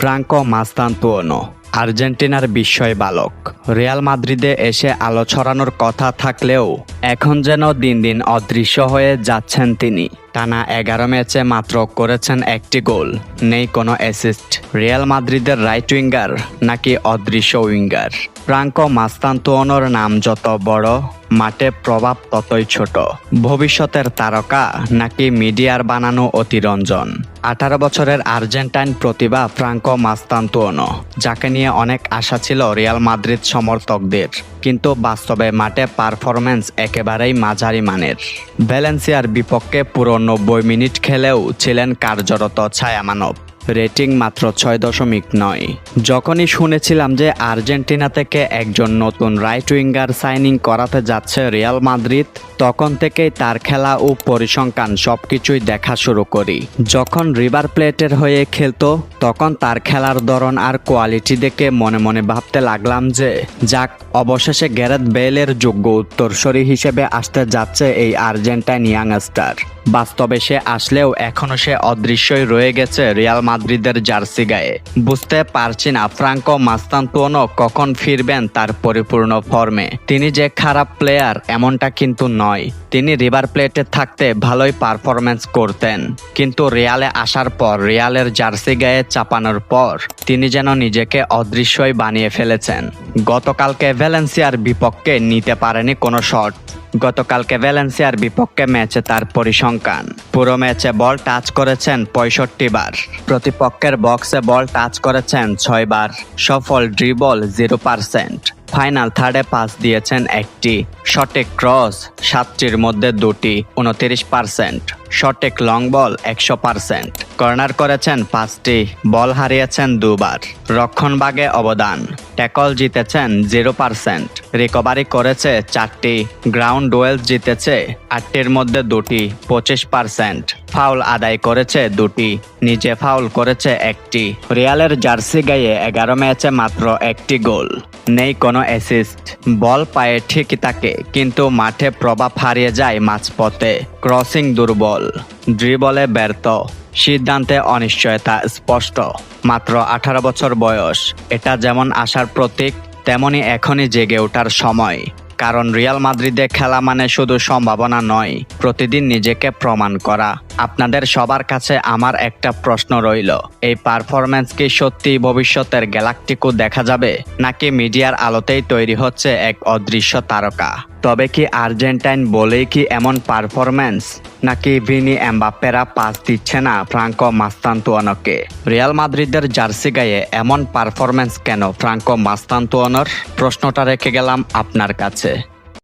Franco মাস্তান্তুয়ানো আর্জেন্টিনার বিস্ময় বালক। রিয়াল মাদ্রিদে এসে আলো ছড়ানোর কথা থাকলেও এখন যেন দিন দিন অদৃশ্য হয়ে যাচ্ছেন তিনি। টানা এগারো ম্যাচে মাত্র করেছেন একটি গোল, নেই কোনো অ্যাসিস্ট রিয়াল মাদ্রিদের রাইট উইঙ্গার নাকি অদৃশ্য উইঙ্গার ফ্রাঙ্কো মাস্তান্তুয়ানোর নাম যত বড় মাঠে প্রভাব ততই ছোট। ভবিষ্যতের তারকা নাকি মিডিয়ার বানানো অতিরঞ্জন। আঠারো বছরের আর্জেন্টাইন প্রতিভা ফ্রাঙ্কো মাস্তান্তুয়ানো যাকে নিয়ে অনেক আশা ছিল রিয়াল মাদ্রিদ সমর্থকদের, কিন্তু বাস্তবে মাঠে পারফরম্যান্স একেবারেই মাঝারি মানের। ভ্যালেন্সিয়ার বিপক্ষে পুরো নব্বই মিনিট খেলেও ছিলেন কার্যরত ছায়ামানব। রেটিং মাত্র ছয় দশমিক নয়। যখনই শুনেছিলাম যে আর্জেন্টিনা থেকে একজন নতুন রাইট উইঙ্গার সাইনিং করাতে যাচ্ছে রিয়াল মাদ্রিদ, তখন থেকেই তার খেলা ও পরিসংখ্যান সবকিছুই দেখা শুরু করি। যখন রিভার প্লেটের হয়ে খেলতো, তখন তার খেলার ধরন আর কোয়ালিটি দেখে মনে মনে ভাবতে লাগলাম যে, যাক, অবশেষে গ্যারেথ বেলের যোগ্য উত্তরসূরি হিসেবে আসতে যাচ্ছে এই আর্জেন্টাইন ইয়াংস্টার বাস্তবে সে আসলেও এখনও সে অদৃশ্যই রয়ে গেছে রিয়াল মাদ্রিদের জার্সি গায়ে। বুঝতে পারছি না, ফ্রাঙ্কো মাস্তান্তুয়ানো কখন ফিরবেন তার পরিপূর্ণ ফর্মে। তিনি যে খারাপ প্লেয়ার, এমনটা কিন্তু নয়। তিনি রিভার প্লেটে থাকতে ভালোই পারফরমেন্স করতেন। কিন্তু রিয়ালে আসার পর, রিয়ালের জার্সি গায়ে চাপানোর পর, তিনি যেন নিজেকে অদৃশ্যই বানিয়ে ফেলেছেন। গতকালকে ভ্যালেন্সিয়ার বিপক্ষে নিতে পারেনি কোনো শট। গতকালকে ভ্যালেন্সিয়ার বিপক্ষে ম্যাচে তার পরিসংখ্যান। পুরো ম্যাচে বল টাচ করেছেন পঁয়ষট্টি বার। প্রতিপক্ষের বক্সে বল টাচ করেছেন ছয় বার। সফল ড্রিবল জিরো পার্সেন্ট। ফাইনাল থার্ডে পাস দিয়েছেন একটি। শটে ক্রস সাতটির মধ্যে দুটি, উনতিরিশ পার্সেন্ট। শটেক লং বল একশো পার্সেন্ট। কর্নার করেছেন পাঁচটি, বল হারিয়েছেন দুবার। রক্ষণভাগে অবদান, ট্যাকল জিতেছেন জিরো পার্সেন্ট। রিকভারি করেছে চারটি, গ্রাউন্ড ডুয়েল জিতেছে আটটির মধ্যে দুটি, পঁচিশ পার্সেন্ট। ফাউল আদায় করেছে দুটি, নিজে ফাউল করেছে একটি। রিয়ালের জার্সি গায়ে এগারো ম্যাচে মাত্র একটি গোল। নেই কোনো অ্যাসিস্ট। বল পায়ে ঠিকই থাকে, কিন্তু মাঠে প্রভাব হারিয়ে যায় মাঝপথে। ক্রসিং দুর্বল। ড্রিবলে ব্যর্থ। সিদ্ধান্তে অনিশ্চয়তা স্পষ্ট। মাত্র আঠারো বছর বয়স, এটা যেমন আসার প্রতীক, তেমনি এখনই জেগে ওঠার সময়। কারণ রিয়াল মাদ্রিদে খেলা মানে শুধু সম্ভাবনা নয়, প্রতিদিন নিজেকে প্রমাণ করা। আপনাদের সবার কাছে আমার একটা প্রশ্ন রইল। এই পারফরম্যান্স কি সত্যি ভবিষ্যতের গ্যালাকটিকো দেখা যাবে? নাকি মিডিয়ার আলোতেই তৈরি হচ্ছে এক অদৃশ্য তারকা? তবে কি আর্জেন্টাইন বলেই কি এমন পারফরম্যান্স নাকি ভিনি এমবাপ্পেরা পাস দিচ্ছে না ফ্রাঙ্কো মাস্তান্তুয়ানোকে? রিয়াল মাদ্রিদের জার্সি গায়ে এমন পারফরম্যান্স কেন ফ্রাঙ্কো মাস্তান্তুয়ানোর? প্রশ্নটা রেখে গেলাম আপনার কাছে।